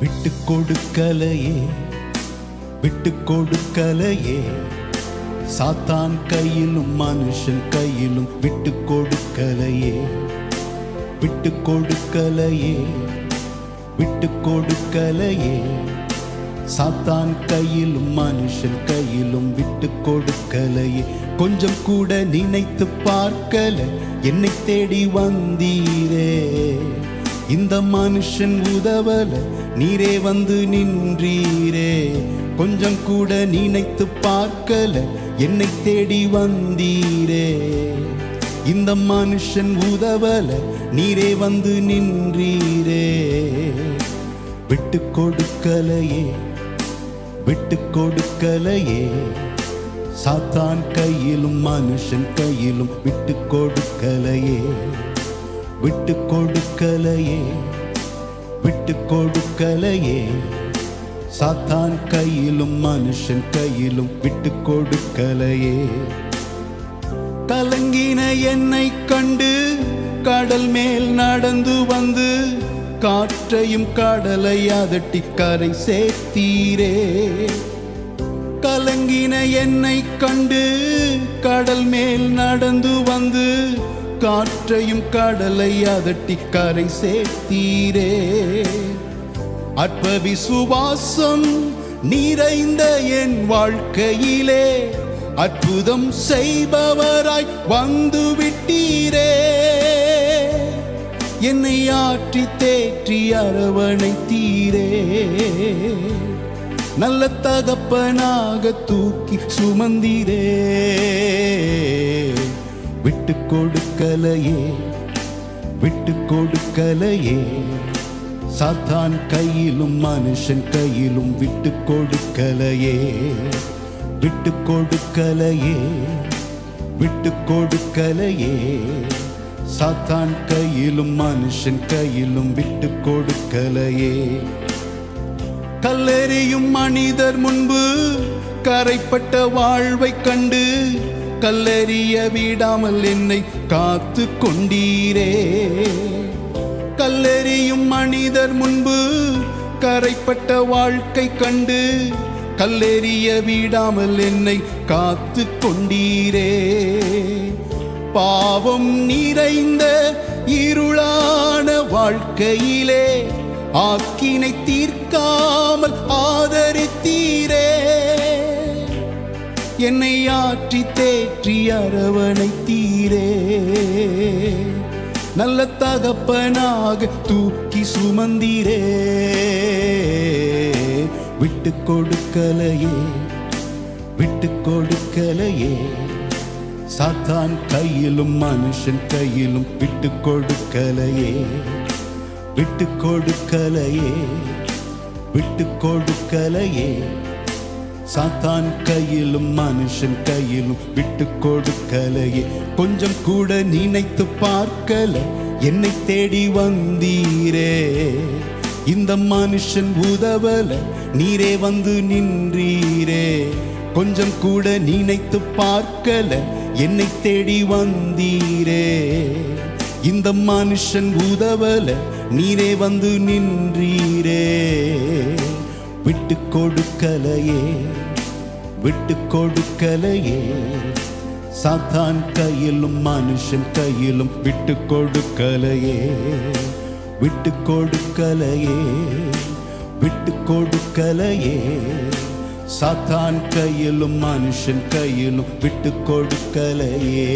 விட்டு கொடுக்கலையே விட்டு கொடுக்கலையே சாத்தான் கையிலும் மனுஷன் கையிலும் விட்டு கொடுக்கலையே விட்டு கொடுக்கலையே விட்டு கொடுக்கலையே சாத்தான் கையிலும் மனுஷன் கையிலும் விட்டு கொடுக்கலையே கொஞ்சம் கூட நினைத்து பார்க்கல என்னை தேடி வந்தீரே. இந்த மனுஷன் உதவல நீரே வந்து நின்றீரே. கொஞ்சம் கூட நினைத்து பார்க்கல என்னை தேடி வந்தீரே. இந்த மனுஷன் உதவல நீரே வந்து நின்றீரே. விட்டு கொடுக்கலையே விட்டு கொடுக்கலையே. சாத்தான் கையிலும் மனுஷன் கையிலும் விட்டு கொடுக்கலையே. விட்டு கொடுக்கலையே விட்டு கொடுக்கலையே சாத்தான் கையிலும் மனுஷன் கையிலும் விட்டு கொடுக்கலையே கலங்கின என்னை கண்டு கடல் மேல் நடந்து வந்து காற்றையும் கடலை அதட்டி கரை சேர்த்தீரே. கலங்கின என்னை கண்டு கடல் மேல் நடந்து வந்து காற்றையும் கடலை அதட்டி கரை சேர்த்தீரே. அற்ப விசுவாசம் நிறைந்த என் வாழ்க்கையிலே அற்புதம் செய்பவராய் வந்து விட்டீரே என்னை ஆற்றி தேற்றி அரவணைத்தீரே. நல்ல தகப்பனாக தூக்கி சுமந்தீரே. விட்டு கொடுக்கலையே விட்டு கொடுக்கலையே சாத்தான் கையிலும் மனுஷன் கையிலும் விட்டு கொடுக்கலையே விட்டு கொடுக்கலையே விட்டு கொடுக்கலையே சாத்தான் கையிலும் மனுஷன் கையிலும் விட்டு கொடுக்கலையே கல்லெறியும் மனிதர் முன்பு கரைப்பட்ட வாழ்வை கண்டு கல்லெறிய விடாமல் என்னை காத்து கொண்டீரே. கல்லெறியும் மனிதர் முன்பு கரைப்பட்ட வாழ்க்கை கண்டு கல்லெறிய விடாமல் என்னை காத்து கொண்டீரே. பாவம் நிறைந்த இருளான வாழ்க்கையிலே ஆக்கினை தீர்க்காமல் ஆதரித்தீரே. என்னை ஆற்றி தேற்றி அரவணைத்தீரே நல்ல தகப்பனாக தூக்கி சுமந்தீரே. விட்டு கொடுக்கலையே விட்டு கொடுக்கலையே. சாத்தான் கையிலும் மனுஷன் கையிலும் விட்டு கொடுக்கலையே விட்டு கொடுக்கலையே விட்டு கொடுக்கலையே. சாத்தான் கையிலும் மனுஷன் கையிலும் விட்டு கொடுக்கலையே. கொஞ்சம் கூட நினைத்து பார்க்கல என்னை தேடி வந்தீரே. இந்த மனுஷன் உதவல நீரே வந்து நின்றீரே. கொஞ்சம் கூட நினைத்து பார்க்கல என்னை தேடி வந்தீரே. இந்த மனுஷன் உதவல நீரே வந்து நின்றீரே. விட்டு கொடுக்கலையே விட்டு கொடுக்கலையே சாத்தான் கையிலும் மனுஷன் கையிலும் விட்டு கொடுக்கலையே விட்டு கொடுக்கலையே விட்டு கொடுக்கலையே சாத்தான் கையிலும் மனுஷன் கையிலும் விட்டு கொடுக்கலையே